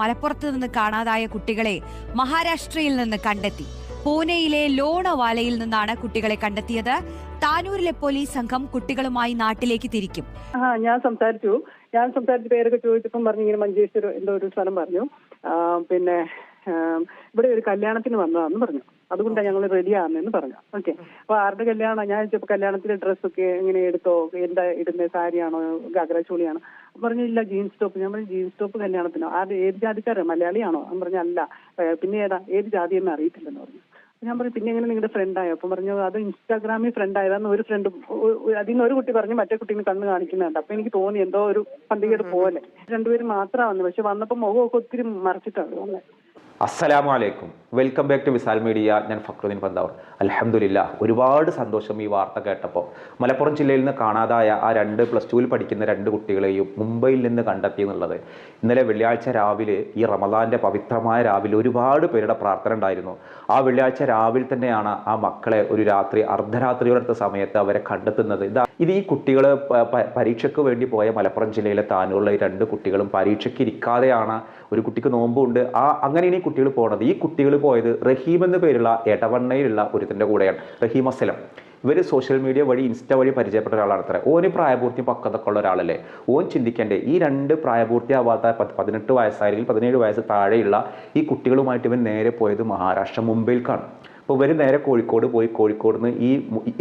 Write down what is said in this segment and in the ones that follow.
മലപ്പുറത്ത് നിന്ന് കാണാതായ കുട്ടികളെ മഹാരാഷ്ട്രയിൽ നിന്ന് കണ്ടെത്തി. പൂനെയിലെ ലോണവാലയിൽ നിന്നാണ് കുട്ടികളെ കണ്ടെത്തിയത്. താനൂരിലെ പോലീസ് സംഘം കുട്ടികളുമായി നാട്ടിലേക്ക് തിരിക്കും. ഞാൻ സംസാരിച്ചു. ഞാൻ സംസാരിച്ച പേരൊക്കെ ചോദിച്ചപ്പം പറഞ്ഞു ഇങ്ങനെ മഞ്ചേശ്വരം എന്തോ ഒരു സ്ഥലം പറഞ്ഞു. പിന്നെ ഇവിടെ ഒരു കല്യാണത്തിന് വന്നതാണെന്ന് പറഞ്ഞു. അതുകൊണ്ടാണ് ഞങ്ങൾ റെഡി ആണെന്ന് പറഞ്ഞു. ഓക്കെ അപ്പൊ ആരുടെ കല്യാണം? ഞാൻ ചോദിച്ചപ്പോ കല്യാണത്തിന്റെ ഡ്രസ്സൊക്കെ എങ്ങനെ എടുത്തോ? എന്താ ഇടുന്ന? സാരിയാണോ? ഗാഗ്രാ ചൂളിയാണോ? പറഞ്ഞു ഇല്ല ജീൻസ് ടോപ്പ് ഞാൻ പറഞ്ഞു ജീൻസ് ടോപ്പ് കല്യാണത്തിനോ ആ ഏത് ജാതിക്കാരോ മലയാളിയാണോ? എന്ന് പറഞ്ഞു അല്ല. പിന്നെ ഏതാ? ഏത് ജാതി എന്ന് അറിയത്തില്ലെന്ന് പറഞ്ഞു. ഞാൻ പറഞ്ഞു പിന്നെ എങ്ങനെ നിങ്ങളുടെ ഫ്രണ്ട് ആയോ? അപ്പം പറഞ്ഞു അത് ഇൻസ്റ്റാഗ്രാമിൽ ഫ്രണ്ട് ആയതാന്ന് ഒരു ഫ്രണ്ട് അതിൽ നിന്ന് ഒരു കുട്ടി പറഞ്ഞു മറ്റേ കുട്ടീനെ കണ്ണ് കാണിക്കുന്നുണ്ട്. അപ്പൊ എനിക്ക് തോന്നി എന്തോ ഒരു പന്തികേട് പോലെ. രണ്ടുപേരും മാത്രമാണ് വന്നത് പക്ഷെ വന്നപ്പോ മുഖമൊക്കെ ഒത്തിരി മറച്ചിട്ടാണ് വന്നത് അസ്സലാമു അലൈക്കും. Welcome back to Wisal media ഞാൻ ഫക്രുദ്ദീൻ പന്താവർ. അലഹമുല്ല ഒരുപാട് സന്തോഷം ഈ വാർത്ത കേട്ടപ്പോൾ. മലപ്പുറം ജില്ലയിൽ നിന്ന് കാണാതായ ആ രണ്ട് പ്ലസ് ടുവിൽ പഠിക്കുന്ന രണ്ട് കുട്ടികളെയും മുംബൈയിൽ നിന്ന് കണ്ടെത്തി എന്നുള്ളത്. ഇന്നലെ വെള്ളിയാഴ്ച രാവിലെ ഈ റമദാന്റെ പവിത്രമായ രാവിലെ ഒരുപാട് പേരുടെ പ്രാർത്ഥന ഉണ്ടായിരുന്നു. ആ വെള്ളിയാഴ്ച രാവിലെ തന്നെയാണ് ആ മക്കളെ ഒരു രാത്രി അർദ്ധരാത്രിയോടടുത്ത സമയത്ത് അവരെ കണ്ടെത്തുന്നത്. ഇതാ ഇത് ഈ കുട്ടികൾ പരീക്ഷയ്ക്ക് വേണ്ടി പോയ മലപ്പുറം ജില്ലയിലെ താനൂരിലെ രണ്ട് കുട്ടികളും പരീക്ഷയ്ക്ക് ഇരിക്കാതെയാണ് ഒരു കുട്ടിക്ക് നോമ്പുണ്ട്. ആ അങ്ങനെയാണ് ഈ കുട്ടികൾ പോണത്. ഈ കുട്ടികൾ പോയത് റഹീം എന്ന പേരുള്ള എടവണ്ണയിലുള്ള ഒരുത്തിന്റെ കൂടെയാണ്. റഹീം അസ്സലം. ഇവർ സോഷ്യൽ മീഡിയ വഴി ഇൻസ്റ്റ വഴി പരിചയപ്പെട്ട ഒരാളാണ് അത്ര ഓന് പ്രായപൂർത്തി പക്കത്തൊക്കെ ഉള്ള ഒരാളല്ലേ. ഓൻ ചിന്തിക്കേണ്ടേ ഈ രണ്ട് പ്രായപൂർത്തിയാവാത്ത പതിനെട്ട് വയസ്സായിരിക്കും പതിനേഴ് വയസ്സ് താഴെയുള്ള ഈ കുട്ടികളുമായിട്ട് ഇവൻ നേരെ പോയത് മഹാരാഷ്ട്ര മുംബൈയിലേക്കാണ് അപ്പോൾ ഇവർ നേരെ കോഴിക്കോട് പോയി. കോഴിക്കോട് നിന്ന് ഈ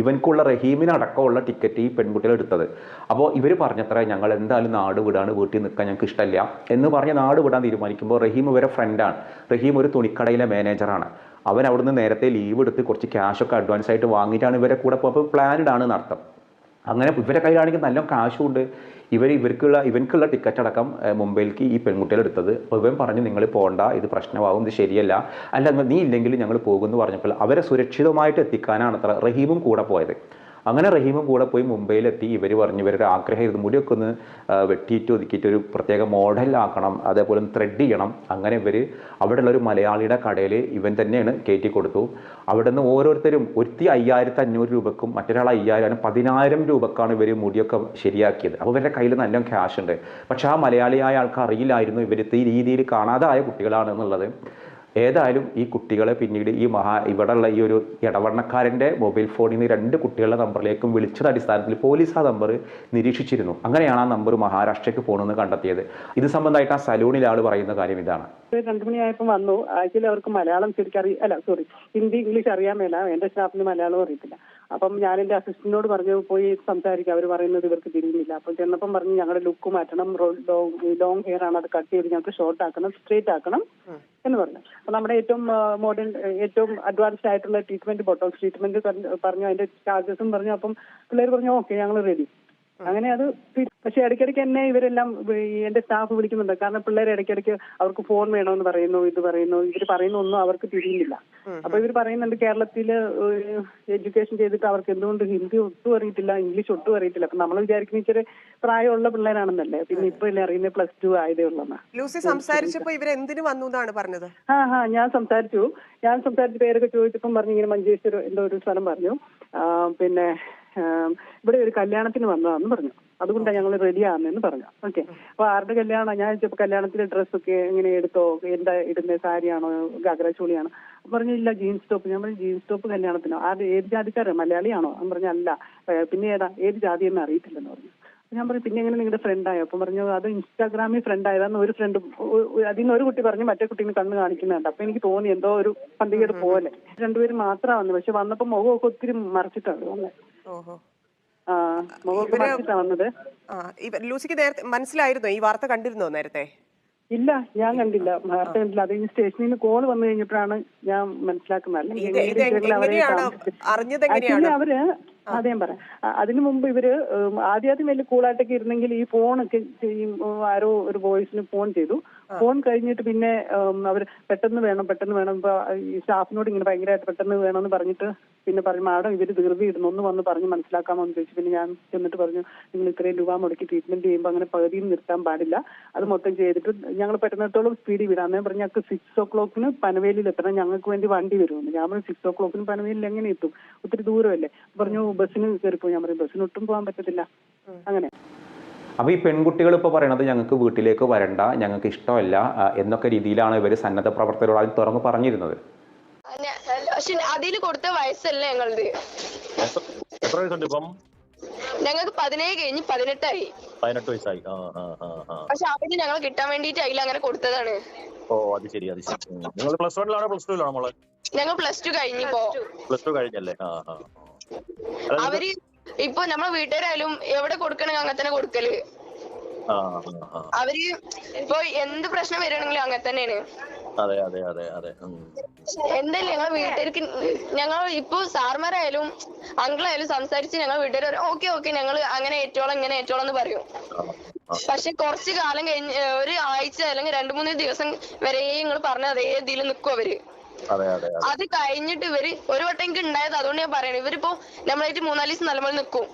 ഇവൻക്കുള്ള റഹീമിനടക്കമുള്ള ടിക്കറ്റ് ഈ പെൺകുട്ടികൾ എടുത്തത്. അപ്പോൾ ഇവർ പറഞ്ഞത്ര ഞങ്ങൾ എന്തായാലും നാട് വിടാണ്. വീട്ടിൽ നിൽക്കാൻ ഞങ്ങൾക്ക് ഇഷ്ടമില്ല എന്ന് പറഞ്ഞ് നാട് വിടാൻ തീരുമാനിക്കുമ്പോൾ റഹീം ഇവരെ ഫ്രണ്ടാണ് റഹീം ഒരു തുണിക്കടയിലെ മാനേജറാണ് അവൻ അവിടുന്ന് നേരത്തെ ലീവ് എടുത്ത് കുറച്ച് ക്യാഷൊക്കെ അഡ്വാൻസ് ആയിട്ട് വാങ്ങിയിട്ടാണ് ഇവരെ കൂടെ പോയപ്പോൾ പ്ലാൻഡ് ആണ് എന്നർത്ഥം. അങ്ങനെ ഇവരെ കയ്യിലാണെങ്കിൽ നല്ല കാശുണ്ട്. ഇവർ ഇവർക്കുള്ള ഇവൻക്കുള്ള ടിക്കറ്റ് അടക്കം മുംബൈയിലേക്ക് ഈ പെൺകുട്ടികൾ എടുത്തത്. അപ്പോൾ ഇവൻ പറഞ്ഞു നിങ്ങൾ പോകണ്ട ഇത് പ്രശ്നമാകും ഇത് ശരിയല്ല. അല്ല നീ ഇല്ലെങ്കിൽ ഞങ്ങൾ പോകുമെന്ന് പറഞ്ഞപ്പോൾ അവരെ സുരക്ഷിതമായിട്ട് എത്തിക്കാനാണ് അത്ര റഹീമും കൂടെ പോയത്. അങ്ങനെ റഹീമും കൂടെ പോയി മുംബൈയിലെത്തി. ഇവർ പറഞ്ഞു ഇവരുടെ ആഗ്രഹം ഇത് മുടിയൊക്കെ ഒന്ന് വെട്ടിയിട്ട് ഒതുക്കിയിട്ട് ഒരു പ്രത്യേക മോഡലാക്കണം അതേപോലെ ത്രെഡ് ചെയ്യണം. അങ്ങനെ ഇവർ അവിടെയുള്ള ഒരു മലയാളിയുടെ കടയിൽ ഇവൻ തന്നെയാണ് കയറ്റി കൊടുത്തു. അവിടെ നിന്ന് ഓരോരുത്തരും ഒരുത്തി അയ്യായിരത്തി അഞ്ഞൂറ് രൂപക്കും മറ്റൊരാൾ അയ്യായിരം പതിനായിരം രൂപക്കാണ് ഇവർ മുടിയൊക്കെ ശരിയാക്കിയത്. അപ്പോൾ ഇവരുടെ കയ്യിൽ നല്ല ക്യാഷ് ഉണ്ട്. പക്ഷേ ആ മലയാളിയായ ആൾക്ക് അറിയില്ലായിരുന്നു ഇവർ ഈ രീതിയിൽ കാണാതായ കുട്ടികളാണ് എന്നുള്ളത് ഏതായാലും ഈ കുട്ടികളെ പിന്നീട് ഈ മഹാ ഇവിടെയുള്ള ഈ ഒരു ഇടവണ്ണക്കാരന്റെ മൊബൈൽ ഫോണിൽ നിന്ന് രണ്ട് കുട്ടികളുടെ നമ്പറിലേക്കും വിളിച്ചത് അടിസ്ഥാനത്തിൽ പോലീസ് ആ നമ്പർ നിരീക്ഷിച്ചിരുന്നു. അങ്ങനെയാണ് ആ നമ്പർ മഹാരാഷ്ട്രയ്ക്ക് പോകണമെന്ന് കണ്ടെത്തിയത്. ഇത് സംബന്ധമായിട്ട് ആ സലൂണിൽ ആൾ പറയുന്ന കാര്യം ഇതാണ്. രണ്ടു മണിയായപ്പോ വന്നു. ആക്ച്വലി അവർക്ക് മലയാളം ശരിക്കും അറിയ അല്ല സോറി ഹിന്ദി ഇംഗ്ലീഷ് അറിയാൻ മേല. എന്റെ സ്റ്റാഫിന് മലയാളം അറിയത്തില്ല. അപ്പം ഞാൻ എന്റെ അസിസ്റ്റന്റിനോട് പറഞ്ഞു പോയി സംസാരിക്കുക അവർ പറയുന്നത് ഇവർക്ക് തിരിയുന്നില്ല. അപ്പം ചെന്നപ്പം പറഞ്ഞു ഞങ്ങളുടെ ലുക്ക് മാറ്റണം. ലോങ് ഹെയർ ആണ്. അത് കട്ട് ചെയ്ത് ഞങ്ങൾക്ക് ഷോർട്ട് ആക്കണം സ്ട്രേറ്റ് ആക്കണം എന്ന് പറഞ്ഞു. അപ്പൊ നമ്മുടെ ഏറ്റവും മോഡേൺ ഏറ്റവും അഡ്വാൻസ്ഡ് ആയിട്ടുള്ള ട്രീറ്റ്മെന്റ് ബോട്ടോക്സ് ട്രീറ്റ്മെന്റ് പറഞ്ഞു അതിന്റെ ചാർജസും പറഞ്ഞു. അപ്പം പിള്ളേർ പറഞ്ഞു ഓക്കെ ഞങ്ങൾ റെഡി അങ്ങനെ അത് പക്ഷെ ഇടയ്ക്കിടയ്ക്ക് എന്നെ ഇവരെല്ലാം എന്റെ സ്റ്റാഫ് വിളിക്കുന്നുണ്ട്. കാരണം പിള്ളേർ ഇടയ്ക്കിടയ്ക്ക് അവർക്ക് ഫോൺ വേണമെന്ന് പറയുന്നു ഇത് പറയുന്നു. ഇവർ പറയുന്ന ഒന്നും അവർക്ക് തിരിയുന്നില്ല. അപ്പൊ ഇവർ പറയുന്നുണ്ട് കേരളത്തിൽ എഡ്യൂക്കേഷൻ ചെയ്തിട്ട് അവർക്ക് എന്തുകൊണ്ട് ഹിന്ദി ഒട്ടും അറിയത്തില്ല ഇംഗ്ലീഷ് ഒട്ടും അറിയത്തില്ല. അപ്പൊ നമ്മൾ വിചാരിക്കുന്ന ഇച്ചിരി പ്രായമുള്ള പിള്ളേരാണെന്നല്ലേ. പിന്നെ ഇപ്പൊ അല്ലേ അറിയുന്നത് പ്ലസ് ടു ആയതേ ഉള്ളെന്നാ. ലൂസി സംസാരിച്ചപ്പോ ഇവരെന്തിനു വന്നു എന്നാണ് പറഞ്ഞത്? ആ ഹാ ഞാൻ സംസാരിച്ചു. ഞാൻ സംസാരിച്ച പേരൊക്കെ ചോദിച്ചപ്പം പറഞ്ഞു ഇങ്ങനെ മഞ്ചേശ്വരം എന്തോ ഒരു സ്ഥലം പറഞ്ഞു. പിന്നെ ആ, ഇവിടെ ഒരു കല്യാണത്തിന് വന്നതാന്ന് പറഞ്ഞു. അതുകൊണ്ടാണ് ഞങ്ങൾ റെഡി ആണെന്ന് പറഞ്ഞു. ഓക്കെ അപ്പൊ ആരുടെ കല്യാണം? ഞാൻ ചോദിച്ചപ്പോ കല്യാണത്തിന്റെ ഡ്രസ്സൊക്കെ എങ്ങനെ എടുത്തോ? എന്താ ഇടുന്ന? സാരിയാണോ ഗാഗ്ര ചോളിയാണോ? പറഞ്ഞില്ല ജീൻസ് ടോപ്പ് ഞാൻ പറഞ്ഞു ജീൻസ് ടോപ്പ് കല്യാണത്തിനോ? ആരുടെ ഏത് ജാതിക്കാരോ? മലയാളിയാണോ? എന്ന് പറഞ്ഞു അല്ല. പിന്നെ ഏതാ? ഏത് ജാതി എന്ന് അറിയത്തില്ലെന്ന് പറഞ്ഞു. ഞാൻ പറഞ്ഞു പിന്നെ എങ്ങനെ നിങ്ങളുടെ ഫ്രണ്ട് ആയോ? അപ്പം പറഞ്ഞു അത് ഇൻസ്റ്റാഗ്രാമിൽ ഫ്രണ്ട് ആയതാന്ന് ഒരു ഫ്രണ്ട് അതിൽ നിന്ന് ഒരു കുട്ടി പറഞ്ഞു മറ്റേ കുട്ടീനെ കണ്ണ് കാണിക്കുന്നുണ്ട്. അപ്പൊ എനിക്ക് തോന്നി എന്തോ ഒരു പന്തികേട് പോലെ. രണ്ടുപേരും മാത്രമാണ് വന്നത്. പക്ഷെ വന്നപ്പോ മുഖമൊക്കെ ഒത്തിരി മറച്ചിട്ടാണ് ആ മുഖമൊക്കെ മറച്ചിട്ടാണ് വന്നത്. ലൂസിക്ക് നേരത്തെ മനസ്സിലായിരുന്നോ? ഈ വാർത്ത കണ്ടിരുന്നോ നേരത്തെ? ഇല്ല ഞാൻ കണ്ടില്ല. വാർത്ത കണ്ടില്ല അത് ഈ സ്റ്റേഷനിൽ നിന്ന് കോൾ വന്നു കഴിഞ്ഞപ്പോഴാണ് ഞാൻ മനസ്സിലാക്കുന്നത്. അല്ലെങ്കിൽ അവർ അതേ പറയാം. അതിനു മുമ്പ് ഇവർ ആദ്യാദ്യം ആദ്യം ആദ്യം വലിയ കൂളായിട്ടൊക്കെ ഇരുന്നെങ്കിൽ ഈ ഫോണൊക്കെ ആരോ ഒരു വോയിസിന് ഫോൺ ചെയ്തു. ഫോൺ കഴിഞ്ഞിട്ട് പിന്നെ അവർ പെട്ടെന്ന് വേണം പെട്ടെന്ന് വേണം. ഇപ്പൊ ഈ സ്റ്റാഫിനോട് ഇങ്ങനെ ഭയങ്കരമായിട്ട് പെട്ടെന്ന് വേണമെന്ന് പറഞ്ഞിട്ട് പിന്നെ പറഞ്ഞു മാഡം ഇവർ ധൃതി ഇടുന്നു. ഒന്ന് വന്ന് പറഞ്ഞ് മനസ്സിലാക്കാമോ? എന്ന് ചോദിച്ചു പിന്നെ ഞാൻ ചെന്നിട്ട് പറഞ്ഞു നിങ്ങൾ ഇത്രയും രൂപ മുടക്കി ട്രീറ്റ്മെന്റ് ചെയ്യുമ്പോൾ അങ്ങനെ പകുതിയും നിർത്താൻ പാടില്ല. അത് മൊത്തം ചെയ്തിട്ട് ഞങ്ങൾ പെട്ടെന്നിടത്തോളം സ്പീഡിൽ വിടാം. ഞാൻ പറഞ്ഞു ഞങ്ങൾക്ക് സിക്സ് ഓ ക്ലോക്കിന് പനവേലിയിൽ എത്തണം. ഞങ്ങൾക്ക് വേണ്ടി വണ്ടി വരുമെന്ന്. ഞാൻ പറഞ്ഞു സിക്സ് ഓ ക്ലോക്കിന് പനവേലിൽ എങ്ങനെ എത്തും? ഒത്തിരി ദൂരമല്ലേ? പറഞ്ഞു ബസ്സിന് കയറിപ്പോ ഞാൻ പറഞ്ഞു ബസ്സിന് ഒട്ടും പോകാൻ പറ്റത്തില്ല. അങ്ങനെ. അപ്പോൾ ഈ പെൺകുട്ടികൾ ഇപ്പോൾ പറയണത് ഞങ്ങൾക്ക് വീട്ടിലേക്ക് വരണ്ട ഞങ്ങൾക്ക് ഇഷ്ടമല്ല എന്നൊക്കെ രീതിയിലാണ് ഇവർ സന്നദ്ധ പ്രവർത്തകരോട് ആദ്യം തുറന്ന് പറഞ്ഞിരുന്നത്. പക്ഷെ അതിൽ കൊടുത്ത വയസ്സല്ല ഞങ്ങളത്? എത്ര വയസ്സുണ്ട് ഇപ്പം? ഞങ്ങൾക്ക് പതിനേഴ് കഴിഞ്ഞ് പതിനെട്ടായി. പതിനെട്ട് വയസ്സായി. ആ ആ ആ ആ. പക്ഷെ അവർ ഞങ്ങൾ കിട്ടാൻ വേണ്ടിട്ട് അതിൽ അങ്ങനെ കൊടുത്തതാണ്. ഓ അത് ശരി അത് ശരി. നിങ്ങൾ പ്ലസ് വണ്ണിലാണോ പ്ലസ് ടുവിലാണോ മോളെ? ഞങ്ങൾ പ്ലസ് ടു കഴിഞ്ഞിപ്പോ പ്ലസ് ടു കഴിഞ്ഞല്ലേ? ആ ആ ആ. അവർ ഇപ്പൊ നമ്മളെ വീട്ടുകാരായാലും എവിടെ കൊടുക്കണെങ്കിൽ അങ്ങനെ തന്നെ കൊടുക്കൽ. അവർ ഇപ്പൊ എന്ത് പ്രശ്നം വരികയാണെങ്കിലും അങ്ങനെ തന്നെയാണ്. അതെ അതെ അതെ അതെ. എന്തായാലും ഞങ്ങളെ വീട്ടുകാർക്ക് ഞങ്ങൾ ഇപ്പൊ സാർമാരായാലും അങ്കിളായാലും സംസാരിച്ച് ഞങ്ങൾ വീട്ടുകാർ ഓക്കെ ഓക്കെ ഞങ്ങൾ അങ്ങനെ ഏറ്റോളം ഇങ്ങനെ ഏറ്റോളം എന്ന് പറയും. പക്ഷെ കുറച്ച് കാലം കഴിഞ്ഞ് ഒരു ആഴ്ച അല്ലെങ്കിൽ രണ്ടു മൂന്ന് ദിവസം വരെ നിങ്ങൾ പറഞ്ഞ അതേ ഇതിൽ നിൽക്കും അവർ. അതെ കഴിഞ്ഞിട്ട് ഇവർ ഒരു വട്ടം എനിക്ക് ഉണ്ടായത് അതുകൊണ്ട് ഞാൻ പറയണേ. ഇവരിപ്പോ നമ്മളായിട്ട് മൂന്നാൽ ദിവസം നല്ലപോലെ നിൽക്കും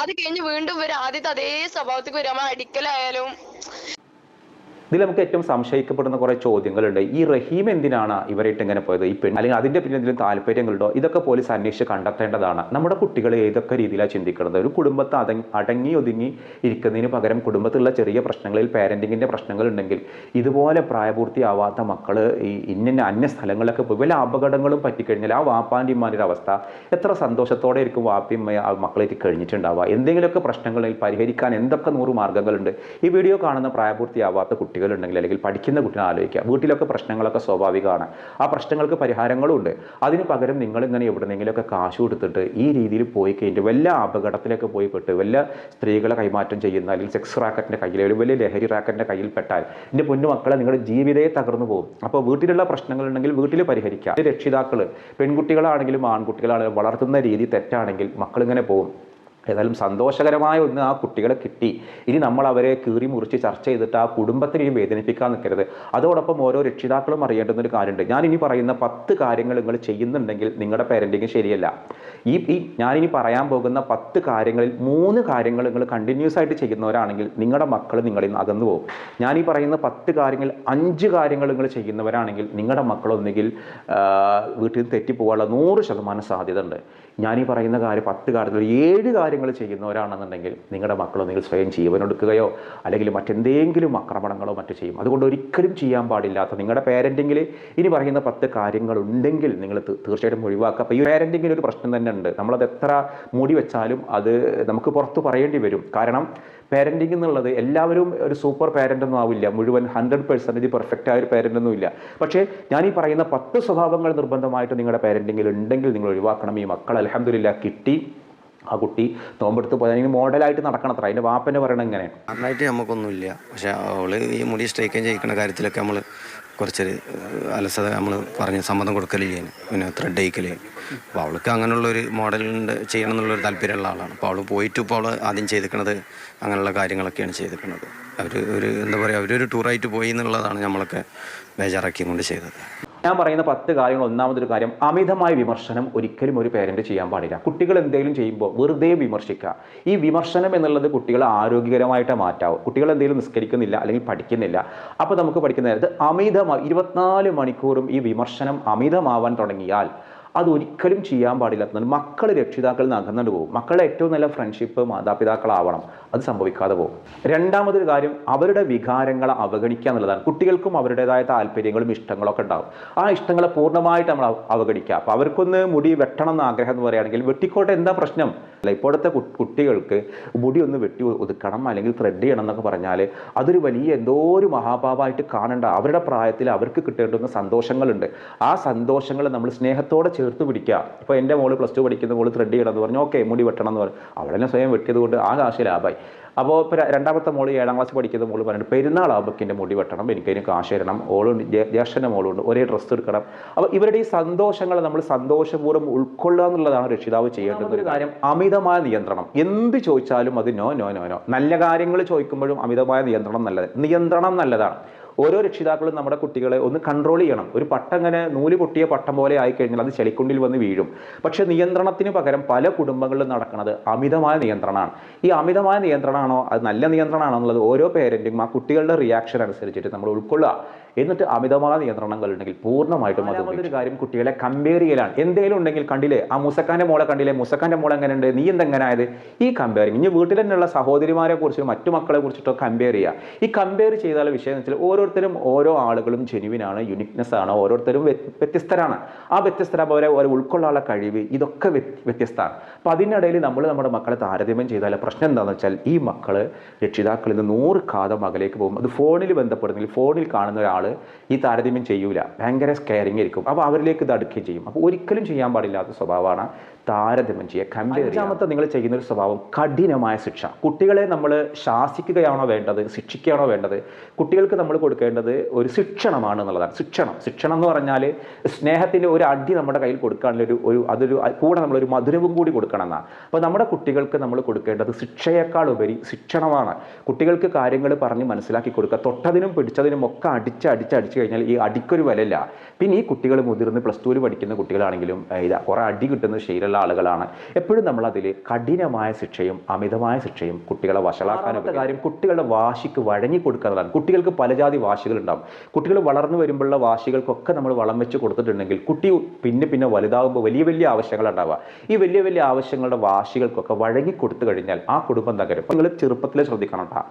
അത് കഴിഞ്ഞ് വീണ്ടും ഇവർ ആദ്യത്തെ അതേ സ്വഭാവത്തിൽ വരും. നമ്മൾ അടിക്കലായാലും ഇതിൽ നമുക്ക് ഏറ്റവും സംശയിക്കപ്പെടുന്ന കുറേ ചോദ്യങ്ങളുണ്ട്. ഈ റഹീം എന്തിനാണ് ഇവരായിട്ട് ഇങ്ങനെ പോയത്? ഈ പെൺ അല്ലെങ്കിൽ അതിന്റെ പിന്നെ എന്തെങ്കിലും താല്പര്യങ്ങളുണ്ടോ? ഇതൊക്കെ പോലീസ് അന്വേഷിച്ച് കണ്ടെത്തേണ്ടതാണ്. നമ്മുടെ കുട്ടികൾ ഏതൊക്കെ രീതിയിലാണ് ചിന്തിക്കുന്നത്? ഒരു കുടുംബത്തെ അടങ്ങി ഒതുങ്ങി ഇരിക്കുന്നതിന് പകരം കുടുംബത്തിലുള്ള ചെറിയ പ്രശ്നങ്ങളിൽ പാരന്റിങ്ങിന്റെ പ്രശ്നങ്ങൾ ഉണ്ടെങ്കിൽ ഇതുപോലെ പ്രായപൂർത്തിയാവാത്ത മക്കൾ ഈ ഇന്ന അന്യ സ്ഥലങ്ങളിലൊക്കെ പോയി വല്ല അപകടങ്ങളും പറ്റിക്കഴിഞ്ഞാൽ ആ വാപ്പാന്റെ ഇമ്മാന്റെ അവസ്ഥ എത്ര സന്തോഷത്തോടെ ഇരിക്കും വാപ്പിയും മക്കളേക്ക് കഴിഞ്ഞിട്ടുണ്ടാവുക? എന്തെങ്കിലുമൊക്കെ പ്രശ്നങ്ങളിൽ പരിഹരിക്കാൻ എന്തൊക്കെ നൂറ് മാർഗങ്ങളുണ്ട് ഈ വീഡിയോ കാണുന്ന പ്രായപൂർത്തിയാവാത്ത കുട്ടികളുണ്ടെങ്കിൽ അല്ലെങ്കിൽ പഠിക്കുന്ന കുട്ടികളെ ആലോചിക്കുക. വീട്ടിലൊക്കെ പ്രശ്നങ്ങളൊക്കെ സ്വാഭാവികമാണ്. ആ പ്രശ്നങ്ങൾക്ക് പരിഹാരങ്ങളും ഉണ്ട് അതിന് പകരം നിങ്ങളിങ്ങനെ എവിടെന്നെങ്കിലുമൊക്കെ കാശ് കൊടുത്തിട്ട് ഈ രീതിയിൽ പോയി കഴിഞ്ഞിട്ട് വല്ല അപകടത്തിലൊക്കെ പോയി പെട്ട് വല്ല സ്ത്രീകളെ കൈമാറ്റം ചെയ്യുന്ന അല്ലെങ്കിൽ സെക്സ് റാക്കറ്റിന്റെ കയ്യിൽ ഒരു വലിയ ലഹരി റാക്കറ്റിന്റെ കയ്യിൽ പെട്ടാൽ എന്റെ പൊന്നു മക്കളെ നിങ്ങളുടെ ജീവിതയെ തകർന്നു പോകും. അപ്പോൾ വീട്ടിലുള്ള പ്രശ്നങ്ങളുണ്ടെങ്കിൽ വീട്ടിൽ പരിഹരിക്കുക. രക്ഷിതാക്കൾ പെൺകുട്ടികളാണെങ്കിലും ആൺകുട്ടികളാണെങ്കിലും വളർത്തുന്ന രീതി തെറ്റാണെങ്കിൽ മക്കളിങ്ങനെ പോകും. ഏതായാലും സന്തോഷകരമായ ഒന്ന് ആ കുട്ടികളെ കിട്ടി. ഇനി നമ്മൾ അവരെ കീറി മുറിച്ച് ചർച്ച ചെയ്തിട്ട് ആ കുടുംബത്തിനെയും വേദനിപ്പിക്കാൻ നിൽക്കരുത്. അതോടൊപ്പം ഓരോ രക്ഷിതാക്കളും അറിയേണ്ടുന്ന ഒരു കാര്യമുണ്ട്. ഞാൻ ഇനി പറയുന്ന പത്ത് കാര്യങ്ങൾ നിങ്ങൾ ചെയ്യുന്നുണ്ടെങ്കിൽ നിങ്ങളുടെ പേരന്റിങ് ശരിയല്ല. ഈ ഈ ഞാനിനി പറയാൻ പോകുന്ന പത്ത് കാര്യങ്ങളിൽ മൂന്ന് കാര്യങ്ങൾ നിങ്ങൾ കണ്ടിന്യൂസ് ആയിട്ട് ചെയ്യുന്നവരാണെങ്കിൽ നിങ്ങളുടെ മക്കൾ നിങ്ങളിൽ നിന്ന് അകന്നു പോകും. ഞാനീ പറയുന്ന പത്ത് കാര്യങ്ങളിൽ അഞ്ച് കാര്യങ്ങൾ നിങ്ങൾ ചെയ്യുന്നവരാണെങ്കിൽ നിങ്ങളുടെ മക്കൾ ഒന്നുകിൽ വീട്ടിൽ നിന്ന് തെറ്റിപ്പോകാനുള്ള നൂറ് ശതമാനം സാധ്യത ഉണ്ട് ഞാനീ പറയുന്ന കാര്യം പത്ത് കാര്യത്തിൽ ഏഴ് കാര്യങ്ങൾ ചെയ്യുന്നവരാണെന്നുണ്ടെങ്കിൽ നിങ്ങളുടെ മക്കളോ നിങ്ങൾ സ്വയം ജീവനൊടുക്കുകയോ അല്ലെങ്കിൽ മറ്റെന്തെങ്കിലും ആക്രമണങ്ങളോ മറ്റു ചെയ്യും. അതുകൊണ്ട് ഒരിക്കലും ചെയ്യാൻ പാടില്ലാത്ത നിങ്ങളുടെ പാരന്റിങ്ങിൽ ഇനി പറയുന്ന പത്ത് കാര്യങ്ങളുണ്ടെങ്കിൽ നിങ്ങൾ തീർച്ചയായിട്ടും ഒഴിവാക്കുക. അപ്പോൾ ഈ പാരന്റിങ്ങിൽ ഒരു പ്രശ്നം തന്നെ ഉണ്ട്. നമ്മളത് എത്ര മൂടി വെച്ചാലും അത് നമുക്ക് പുറത്ത് പറയേണ്ടി വരും. കാരണം പാരന്റിംഗ് എന്നുള്ളത് എല്ലാവരും ഒരു സൂപ്പർ പാരന്റ് ഒന്നും ആവില്ല. മുഴുവൻ ഹൺഡ്രഡ് പെർസെന്റേജ് പെർഫെക്റ്റ് ആയ ഒരു പാരന്റ് ഇല്ല. പക്ഷേ ഞാൻ ഈ പറയുന്ന പത്ത് സ്വഭാവങ്ങൾ നിർബന്ധമായിട്ട് നിങ്ങളുടെ പാരന്റിങ്ങിൽ ഉണ്ടെങ്കിൽ നിങ്ങൾ ഒഴിവാക്കണം. ഈ മക്കൾ അലഹമില്ല കിട്ടി. ആ കുട്ടി നോമ്പെടുത്ത് പോയാൽ അല്ലെങ്കിൽ മോഡലായിട്ട് നടക്കണം അത്ര അതിന്റെ വാപ്പനെ പറയണത് ഇങ്ങനെ നന്നായിട്ട് നമുക്കൊന്നുമില്ല. പക്ഷേ അവൾ ഈ മുടി സ്ട്രൈക്കും ചെയ്യിക്കുന്ന കാര്യത്തിലൊക്കെ നമ്മൾ കുറച്ചൊരു അലസത നമ്മൾ പറഞ്ഞ് സമ്മതം കൊടുക്കലില്ല പിന്നെ ത്രെഡ് അയക്കൽ. അപ്പോൾ അവൾക്ക് അങ്ങനെയുള്ളൊരു മോഡലുണ്ട് ചെയ്യണം എന്നുള്ളൊരു താല്പര്യമുള്ള ആളാണ്. അപ്പോൾ അവൾ പോയിട്ട് ഇപ്പോൾ അവൾ ആദ്യം ചെയ്തിരിക്കുന്നത് അങ്ങനെയുള്ള കാര്യങ്ങളൊക്കെയാണ് ചെയ്തിരിക്കുന്നത് അവർ ഒരു എന്താ പറയുക അവരൊരു ടൂറായിട്ട് പോയി എന്നുള്ളതാണ് നമ്മളൊക്കെ ബേജാറാക്കിയും കൊണ്ട് ചെയ്തത്. ഞാൻ പറയുന്ന പത്ത് കാര്യങ്ങൾ ഒന്നാമതൊരു കാര്യം അമിതമായ വിമർശനം ഒരിക്കലും ഒരു പേരന്റ് ചെയ്യാൻ പാടില്ല. കുട്ടികൾ എന്തെങ്കിലും ചെയ്യുമ്പോൾ വെറുതെ വിമർശിക്കുക. ഈ വിമർശനം എന്നുള്ളത് കുട്ടികളെ ആരോഗ്യകരമായിട്ട് മാറ്റാവും. കുട്ടികൾ എന്തെങ്കിലും നിസ്കരിക്കുന്നില്ല അല്ലെങ്കിൽ പഠിക്കുന്നില്ല. അപ്പോൾ നമുക്ക് പഠിക്കുന്ന നേരത്ത് അമിതമായി ഇരുപത്തിനാല് മണിക്കൂറും ഈ വിമർശനം അമിതമാവാൻ തുടങ്ങിയാൽ അത് ഒരിക്കലും ചെയ്യാൻ പാടില്ലാത്തതാണ് മക്കൾ രക്ഷിതാക്കളിൽ നിന്ന് അകന്നുകൊണ്ട് പോകും. മക്കളുടെ ഏറ്റവും നല്ല ഫ്രണ്ട്ഷിപ്പ് മാതാപിതാക്കളാവണം. അത് സംഭവിക്കാതെ പോകും. രണ്ടാമതൊരു കാര്യം അവരുടെ വികാരങ്ങളെ അവഗണിക്കുക എന്നുള്ളതാണ്. കുട്ടികൾക്കും അവരുടേതായ താല്പര്യങ്ങളും ഇഷ്ടങ്ങളൊക്കെ ഉണ്ടാവും. ആ ഇഷ്ടങ്ങളെ പൂർണമായിട്ട് നമ്മൾ അവ- അവഗണിക്കുക. അപ്പോൾ അവർക്കൊന്ന് മുടി വെട്ടണം എന്ന് ആഗ്രഹം എന്ന് പറയുകയാണെങ്കിൽ വെട്ടിക്കോട്ടെ എന്താ പ്രശ്നം? അല്ല ഇപ്പോഴത്തെ കുട്ടികൾക്ക് മുടി ഒന്ന് വെട്ടി ഒതുക്കണം അല്ലെങ്കിൽ ത്രെഡ് ചെയ്യണം എന്നൊക്കെ പറഞ്ഞാൽ അതൊരു വലിയ എന്തോ ഒരു മഹാഭാവമായിട്ട് കാണേണ്ട. അവരുടെ പ്രായത്തിൽ അവർക്ക് കിട്ടേണ്ടുന്ന സന്തോഷങ്ങളുണ്ട്. ആ സന്തോഷങ്ങൾ നമ്മൾ സ്നേഹത്തോടെ ചേർത്ത് പിടിക്കുക. ഇപ്പോൾ എന്റെ മോൾ പ്ലസ് ടു പഠിക്കുന്ന മോൾ ത്രെഡ് ചെയ്യണം എന്ന് പറഞ്ഞു ഓക്കെ മുടി വെട്ടണം എന്ന് പറഞ്ഞു. അവളെന്നെ സ്വയം വെട്ടിയത് കൊണ്ട് ആ കാശ് ലാഭമായി അപ്പോൾ ഇപ്പോൾ രണ്ടാമത്തെ മോൾ ഏഴാം ക്ലാസ് പഠിക്കുന്ന മോൾ പറഞ്ഞിട്ട് പെരുന്നാൾ ആകുമ്പോൾ എന്റെ മുടി വെട്ടണം എനിക്കതിന് കാശ് തരണം ഓളുണ്ട് ജ്യേഷ്ഠന്റെ മോളുണ്ട് ഒരേ ഡ്രസ്സ് എടുക്കണം. അപ്പോൾ ഇവരുടെ ഈ സന്തോഷങ്ങൾ നമ്മൾ സന്തോഷപൂർവം ഉൾക്കൊള്ളുക എന്നുള്ളതാണ് രക്ഷിതാവ് ചെയ്യേണ്ടത് ഒരു കാര്യം. അമിതമായ നിയന്ത്രണം. എന്ത് ചോദിച്ചാലും അത് നോ നോ നോ നോ നല്ല കാര്യങ്ങൾ ചോദിക്കുമ്പോഴും അമിതമായ നിയന്ത്രണം നല്ലത്. നിയന്ത്രണം നല്ലതാണ്. ഓരോ രക്ഷിതാക്കളും നമ്മുടെ കുട്ടികളെ ഒന്ന് കൺട്രോൾ ചെയ്യണം. ഒരു പട്ടം ഇങ്ങനെ നൂൽ പൊട്ടിയ പട്ടം പോലെ ആയി കഴിഞ്ഞാൽ അത് ചെളിക്കുണ്ടിൽ വന്ന് വീഴും. പക്ഷെ നിയന്ത്രണത്തിന് പകരം പല കുടുംബങ്ങളിലും നടക്കുന്നത് അമിതമായ നിയന്ത്രണമാണ്. ഈ അമിതമായ നിയന്ത്രണമാണോ? അത് നല്ല നിയന്ത്രണമാണോ എന്നുള്ളത് ഓരോ പേരന്റും ആ കുട്ടികളുടെ റിയാക്ഷൻ അനുസരിച്ചിട്ട് നമ്മൾ ഉൾക്കൊള്ളുക. എന്നിട്ട് അമിതമായ നിയന്ത്രണങ്ങൾ ഉണ്ടെങ്കിൽ പൂർണമായിട്ടും അത് ഒരു കാര്യം കുട്ടികളെ കമ്പയർ ചെയ്യലാണ്. എന്തെങ്കിലും ഉണ്ടെങ്കിൽ കണ്ടില്ലേ ആ മുസക്കാന്റെ മോളെ കണ്ടില്ലേ മുസക്കാന്റെ മോളെ എങ്ങനെ ഉണ്ട് നീ എന്തെങ്ങനായത്? ഈ കമ്പയറിങ് ഇനി വീട്ടിൽ തന്നെയുള്ള സഹോദരിമാരെ കുറിച്ചും മറ്റു മക്കളെ കുറിച്ചിട്ടോ കമ്പയർ ചെയ്യുക ഈ കമ്പയർ ചെയ്താൽ വിഷയം എന്ന് വെച്ചാൽ ഓരോരുത്തരും ഓരോ ആളുകളും ജെനുവിനാണ് യുനിക്നെസ് ആണ് ഓരോരുത്തരും വ്യ- വ്യത്യസ്തരാണ്. ആ വ്യത്യസ്തരാകുമ്പോൾ അവരെ ഉൾക്കൊള്ളാനുള്ള കഴിവ് ഇതൊക്കെ വ്യ- വ്യത്യസ്തമാണ്. അപ്പോൾ അതിനിടയിൽ നമ്മൾ നമ്മുടെ മക്കളെ താരതമ്യം ചെയ്താൽ പ്രശ്നം എന്താണെന്ന് വെച്ചാൽ ഈ മക്കൾ രക്ഷിതാക്കളിൽ നിന്ന് നൂറ് കാതം അകലേക്ക് പോകും. അത് ഫോണിൽ ബന്ധപ്പെടുന്നെങ്കിൽ ഫോണിൽ കാണുന്ന ഒരാൾ ഈ താരതമ്യം ചെയ്യൂല. ഭയങ്കര സ്കെയറിംഗ് ആയിരിക്കും. അപ്പോൾ അവരിലേക്ക് ഇത് അടുക്കുകയും ചെയ്യും. അപ്പോൾ ഒരിക്കലും ചെയ്യാൻ പാടില്ലാത്ത സ്വഭാവമാണ് താരതമ്യം ചെയ്യുക. അഞ്ചാമത്തെ നിങ്ങൾ ചെയ്യുന്ന ഒരു സ്വഭാവം കഠിനമായ ശിക്ഷ. കുട്ടികളെ നമ്മൾ ശാസിക്കുകയാണോ വേണ്ടത്? ശിക്ഷിക്കുകയാണോ വേണ്ടത്? കുട്ടികൾക്ക് നമ്മൾ കൊടുക്കേണ്ടത് ഒരു ശിക്ഷണമാണ് എന്നുള്ളതാണ്. ശിക്ഷണം. ശിക്ഷണം എന്ന് പറഞ്ഞാൽ സ്നേഹത്തിന്റെ ഒരു അടി നമ്മുടെ കയ്യിൽ കൊടുക്കാനുള്ള ഒരു ഒരു അതൊരു കൂടെ നമ്മളൊരു മധുരവും കൂടി കൊടുക്കണം എന്നാണ്. അപ്പോൾ നമ്മുടെ കുട്ടികൾക്ക് നമ്മൾ കൊടുക്കേണ്ടത് ശിക്ഷയേക്കാൾ ഉപരി ശിക്ഷണമാണ്. കുട്ടികൾക്ക് കാര്യങ്ങൾ പറഞ്ഞ് മനസ്സിലാക്കി കൊടുക്കുക. തൊട്ടതിനും പിടിച്ചതിനും ഒക്കെ അടിച്ച് അടിച്ച് അടിച്ച് കഴിഞ്ഞാൽ ഈ അടിക്കൊരു വിലയില്ല. പിന്നെ ഈ കുട്ടികൾ മുതിർന്ന് പ്ലസ് ടുവിൽ പഠിക്കുന്ന കുട്ടികളാണെങ്കിലും ഇതാ കുറേ അടി കിട്ടുന്ന ശീലമുള്ള ആളുകളാണ്. എപ്പോഴും നമ്മൾ അതിൽ കഠിനമായ ശിക്ഷയും അമിതമായ ശിക്ഷയും കുട്ടികളെ വഷളാക്കാനുള്ള കാര്യം കുട്ടികളുടെ വാശിക്ക് വഴങ്ങി കൊടുക്കുന്നതാണ് കുട്ടികൾക്ക് പലജാതി വാശികളുണ്ടാകും കുട്ടികൾ വളർന്നു വരുമ്പോഴുള്ള വാശികൾക്കൊക്കെ നമ്മൾ വളം വെച്ച് കൊടുത്തിട്ടുണ്ടെങ്കിൽ കുട്ടി പിന്നെ പിന്നെ വലുതാകുമ്പോൾ വലിയ വലിയ ആവശ്യങ്ങളുണ്ടാവുക ഈ വലിയ വലിയ ആവശ്യങ്ങളുടെ വാശികൾക്കൊക്കെ വഴങ്ങി കൊടുത്തു കഴിഞ്ഞാൽ ആ കുടുംബം തകരും. നിങ്ങൾ ചെറുപ്പത്തിലെ ശ്രദ്ധിക്കണം കേട്ടോ.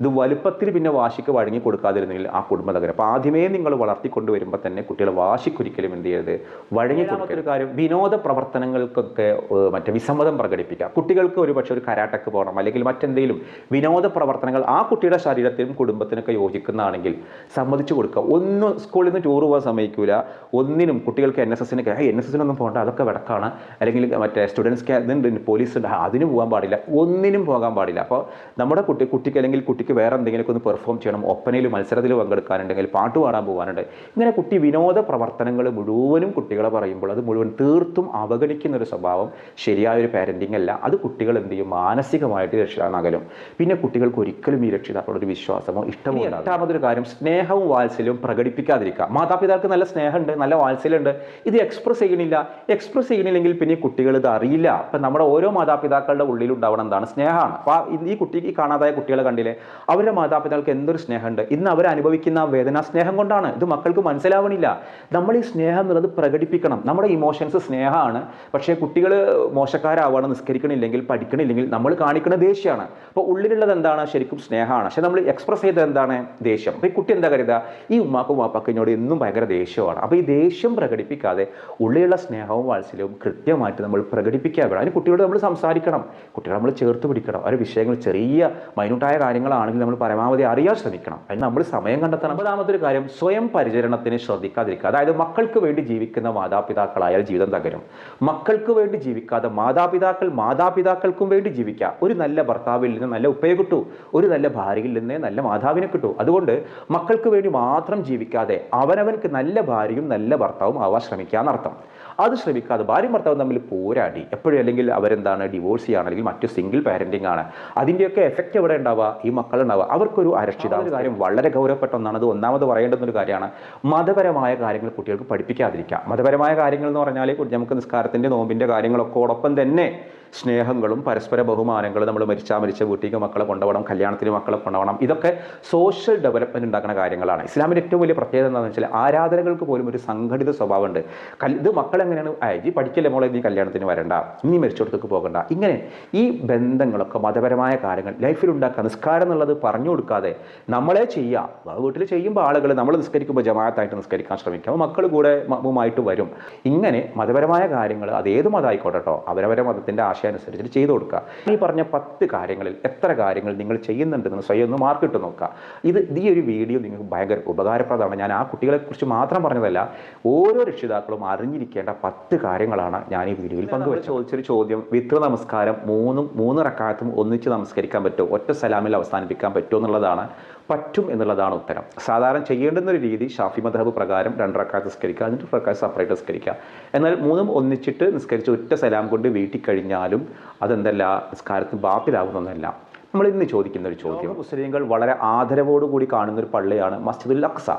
ഇത് വലുപ്പത്തിൽ പിന്നെ വാശിക്ക് വഴങ്ങി കൊടുക്കാതിരുന്നെങ്കിൽ ആ കുടുംബം തകരും. അപ്പോൾ ആദ്യമേ നിങ്ങൾ വളർത്തിക്കൊണ്ട് വരുമ്പോൾ തന്നെ കുട്ടികളെ വാശിക്കൊരിക്കലും എന്ത് ചെയ്യരുത്? വഴങ്ങി കൊടുക്കരുത്. കാര്യം വിനോദ പ്രവർത്തനങ്ങൾക്കൊക്കെ മറ്റേ വിസമ്മതം പ്രകടിപ്പിക്കുക കുട്ടികൾക്ക് ഒരു പക്ഷേ ഒരു കരാട്ടക്ക് പോകണം. അല്ലെങ്കിൽ മറ്റെന്തെങ്കിലും വിനോദ പ്രവർത്തനങ്ങൾ ആ കുട്ടിയുടെ ശരീരത്തിനും കുടുംബത്തിനൊക്കെ യോജിക്കുന്നതാണെങ്കിൽ സമ്മതിച്ചു കൊടുക്കുക. ഒന്നും സ്കൂളിൽ നിന്ന് ടൂർ പോകാൻ സമ്മതിക്കൂല. ഒന്നിനും കുട്ടികൾക്ക് എൻ എസ് എസിനൊക്കെ എൻ എസ് എസിനൊന്നും പോകണ്ട. അതൊക്കെ വിടക്കാണ് അല്ലെങ്കിൽ മറ്റേ സ്റ്റുഡൻസ് ഇതുണ്ട് പോലീസ് ഉണ്ട് അതിന് പോകാൻ പാടില്ല. ഒന്നിനും പോകാൻ പാടില്ല. അപ്പോൾ നമ്മുടെ കുട്ടി കുട്ടിക്ക് അല്ലെങ്കിൽ കുട്ടിക്ക് വേറെ എന്തെങ്കിലുമൊക്കെ ഒന്ന് പെർഫോം ചെയ്യണം. ഒപ്പനയിൽ മത്സരത്തിൽ പങ്കെടുക്കാനുണ്ടെങ്കിൽ പാട്ട് പാടാൻ പോകാനുണ്ട് ഇങ്ങനെ കുട്ടി വിനോദ പ്രവർത്തനങ്ങൾ മുഴുവനും കുട്ടികളെ പറയുമ്പോൾ അത് മുഴുവൻ തീർത്തും അവഗണിക്കുന്ന ഒരു സ്വഭാവം ശരിയായ ഒരു പാരന്റിങ് അല്ല. അത് കുട്ടികൾ എന്ത് ചെയ്യും? മാനസികമായിട്ട് രക്ഷിതാനകലും പിന്നെ കുട്ടികൾക്ക് ഒരിക്കലും ഈ രക്ഷിതാക്കളൊരു ഒരു വിശ്വാസമോ ഇഷ്ടമോ രണ്ടാമതൊരു എട്ടാമതൊരു കാര്യം സ്നേഹവും വാത്സല്യവും പ്രകടിപ്പിക്കാതിരിക്കുക. മാതാപിതാക്കൾക്ക് നല്ല സ്നേഹമുണ്ട് നല്ല വാത്സല്യമുണ്ട്. ഇത് എക്സ്പ്രസ് ചെയ്യണില്ല. എക്സ്പ്രസ് ചെയ്യണില്ലെങ്കിൽ പിന്നെ കുട്ടികൾ ഇത് അറിയില്ല. അപ്പം നമ്മുടെ ഓരോ മാതാപിതാക്കളുടെ ഉള്ളിലുണ്ടാവണം എന്താണ്? സ്നേഹമാണ്. അപ്പോൾ ഈ കുട്ടിക്ക് കാണാതായ കുട്ടികളെ കണ്ടില്ലേ? അവരുടെ മാതാപിതാക്കൾക്ക് എന്തൊരു സ്നേഹമുണ്ട്. ഇന്ന് അവർ അനുഭവിക്കുന്ന വേദന സ്നേഹം കൊണ്ടാണ്. ഇത് മക്കൾക്ക് മനസ്സിലാവണില്ല. നമ്മൾ ഈ സ്നേഹം എന്നുള്ളത് പ്രകടിപ്പിക്കണം. നമ്മുടെ ഇമോഷൻസ് സ്നേഹമാണ്. പക്ഷേ കുട്ടികൾ മോശക്കാരാവുകയാണ് നിസ്കരിക്കണില്ലെങ്കിൽ പഠിക്കണില്ലെങ്കിൽ നമ്മൾ കാണിക്കുന്ന ദേഷ്യമാണ്. അപ്പോൾ ഉള്ളിലുള്ളത് എന്താണ്? ശരിക്കും സ്നേഹമാണ്. പക്ഷെ നമ്മൾ എക്സ്പ്രസ് ചെയ്തത് എന്താണ്? ദേഷ്യം. അപ്പോൾ ഈ കുട്ടി എന്താ കരുതുക? ഈ ഉമ്മാക്കും വാപ്പാക്കിനോട് എന്നും ഭയങ്കര ദേഷ്യമാണ്. അപ്പോൾ ഈ ദേഷ്യം പ്രകടിപ്പിക്കാതെ ഉള്ളിലുള്ള സ്നേഹവും വാത്സല്യവും കൃത്യമായിട്ട് നമ്മൾ പ്രകടിപ്പിക്കാൻ വേണം. അതിന് കുട്ടികളോട് നമ്മൾ സംസാരിക്കണം. കുട്ടികളെ നമ്മൾ ചേർത്ത് പിടിക്കണം. അവരുടെ വിഷയങ്ങൾ ചെറിയ മൈന്യൂട്ടായ കാര്യങ്ങളാണെങ്കിൽ നമ്മൾ പരമാവധി അറിയാൻ ശ്രമിക്കണം. അതിന് നമ്മൾ സമയം കണ്ടെത്തണം. ഒമ്പതാമത്തെ ഒരു കാര്യം സ്വയം പരിചരണത്തിന് ശ്രദ്ധിക്കാതിരിക്കുക. അതായത് മക്കൾക്ക് വേണ്ടി ജീവിക്കുന്ന മാതാപിതാക്കളായാൽ ജീവിതം തകരും. മക്കൾക്ക് വേണ്ടി ജീവിക്കാതെ മാതാപിതാക്കൾ മാതാപിതാക്കൾക്കും വേണ്ടി ജീവിക്കുക. ഒരു നല്ല ഭർത്താവിൽ നിന്ന് നല്ല ഉപ്പയെ കിട്ടൂ. ഒരു നല്ല ഭാര്യയിൽ നിന്ന് നല്ല മാതാവിനെ കിട്ടൂ. അതുകൊണ്ട് മക്കൾക്ക് വേണ്ടി മാത്രം ജീവിക്കാതെ അവനവൻക്ക് നല്ല ഭാര്യയും നല്ല ഭർത്താവും ആവാൻ ശ്രമിക്കുക എന്നർത്ഥം. അത് ശ്രമിക്കാതെ ഭാര്യ ഭർത്താവ് തമ്മിൽ പോരാടി. എപ്പോഴും അല്ലെങ്കിൽ അവരെന്താണ് ഡിവോഴ്സ് ചെയ്യുകയാണ് അല്ലെങ്കിൽ മറ്റു സിംഗിൾ പാരന്റിംഗ് ആണ്. അതിന്റെയൊക്കെ എഫക്റ്റ് എവിടെ ഉണ്ടാവുക? ഈ മക്കളുണ്ടാവുക. അവർക്കൊരു അരക്ഷിത ഒരു കാര്യം വളരെ ഗൗരവപ്പെട്ട ഒന്നാണ് അത് ഒന്നാമത് പറയേണ്ടുന്ന ഒരു കാര്യമാണ്. മതപരമായ കാര്യങ്ങൾ കുട്ടികൾക്ക് പഠിപ്പിക്കാതിരിക്കുക. മതപരമായ കാര്യങ്ങൾ എന്ന് പറഞ്ഞാൽ നമുക്ക് നിസ്കാരത്തിന്റെ നോമ്പിന്റെ കാര്യങ്ങളൊക്കെ തന്നെ സ്നേഹങ്ങളും പരസ്പര ബഹുമാനങ്ങളും നമ്മൾ മരിച്ചാൽ മരിച്ച വീട്ടിലേക്ക് മക്കളെ കൊണ്ടുപോകണം കല്യാണത്തിന് മക്കളെ കൊണ്ടുപോകണം. ഇതൊക്കെ സോഷ്യൽ ഡെവലപ്മെന്റ് ഉണ്ടാക്കുന്ന കാര്യങ്ങളാണ്. ഇസ്ലാമിന്റെ ഏറ്റവും വലിയ പ്രത്യേകത എന്താണെന്ന് വെച്ചാൽ ആരാധനകൾക്ക് പോലും ഒരു സംഘടിത സ്വഭാവമുണ്ട്. ഇത് മക്കൾ എങ്ങനെയാണ് അയജി പഠിക്കല്ലേ മോളെ നീ കല്യാണത്തിന് വരണ്ട. നീ മരിച്ചിടത്തേക്ക് പോകണ്ട. ഇങ്ങനെ ഈ ബന്ധങ്ങളൊക്കെ മതപരമായ കാര്യങ്ങൾ ലൈഫിൽ ഉണ്ടാക്കുക നിസ്കാരം എന്നുള്ളത് പറഞ്ഞു കൊടുക്കാതെ നമ്മളെ ചെയ്യുക. വീട്ടിൽ ചെയ്യുമ്പോൾ ആളുകൾ നമ്മൾ നിസ്കരിക്കുമ്പോൾ ജമാഅത്തായിട്ട് നിസ്കരിക്കാൻ ശ്രമിക്കാം. മക്കൾ കൂടെ മമ്മുമായിട്ട് വരും. ഇങ്ങനെ മതപരമായ കാര്യങ്ങൾ അത് ഏത് മതമായിക്കോട്ടെ കേട്ടോ. അവരവരെ മതത്തിന്റെ ആശയം അനുസരിച്ചിട്ട് ചെയ്തു കൊടുക്കുക. ഈ പറഞ്ഞ പത്ത് കാര്യങ്ങളിൽ എത്ര കാര്യങ്ങൾ നിങ്ങൾ ചെയ്യുന്നുണ്ടെന്ന് സ്വയം ഒന്ന് മാർക്കിട്ട് നോക്കുക. ഇത് ഈ ഒരു വീഡിയോ നിങ്ങൾക്ക് ഭയങ്കര ഉപകാരപ്രദമാണ്. ഞാൻ ആ കുട്ടികളെക്കുറിച്ച് മാത്രം പറഞ്ഞതല്ല ഓരോ രക്ഷിതാക്കളും അറിഞ്ഞിരിക്കേണ്ട പത്ത് കാര്യങ്ങളാണ് ഞാൻ ഈ വീഡിയോയിൽ പങ്കുവച്ചത്. ചോദിച്ചൊരു ചോദ്യം. വിത്ര നമസ്കാരം മൂന്നും മൂന്ന് റക്കാലത്തും ഒന്നിച്ച് നമസ്കരിക്കാൻ പറ്റുമോ? ഒറ്റ സലാമിൽ അവസാനിപ്പിക്കാൻ പറ്റുമോ എന്നുള്ളതാണ് പറ്റും എന്നുള്ളതാണ് ഉത്തരം. സാധാരണ ചെയ്യേണ്ടുന്ന ഒരു രീതി ഷാഫി മദഹബ് പ്രകാരം രണ്ട് റക്കാത്ത് നിസ്കരിക്കുക എന്നിട്ട് റക്കാത്ത് സെപ്പറേറ്റ് നിസ്കരിക്കുക. എന്നാൽ മൂന്നും ഒന്നിച്ചിട്ട് നിസ്കരിച്ച് ഒറ്റ സലാം കൊണ്ട് വീട്ടിൽ കഴിഞ്ഞാലും അതെന്തല്ല നിസ്കാരത്തിന് ബാപ്പിലാകുന്നതല്ല നമ്മൾ ഇന്ന് ചോദിക്കുന്ന ഒരു ചോദ്യം മുസ്ലിങ്ങൾ വളരെ ആദരവോടുകൂടി കാണുന്ന ഒരു പള്ളിയാണ് മസ്ജിദുൽ അക്സ.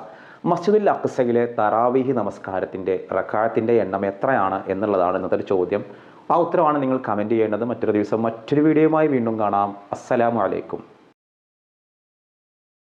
മസ്ജിദുൽ അക്സയിലെ തറാവീഹി നമസ്കാരത്തിന്റെ റക്കായത്തിന്റെ എണ്ണം എത്രയാണ് എന്നുള്ളതാണ് ഇന്നത്തെ ഒരു ചോദ്യം. ആ ഉത്തരവാണ് നിങ്ങൾ കമന്റ് ചെയ്യേണ്ടത്. മറ്റൊരു ദിവസം മറ്റൊരു വീഡിയോയുമായി വീണ്ടും കാണാം. അസ്സലാമു അലൈക്കും.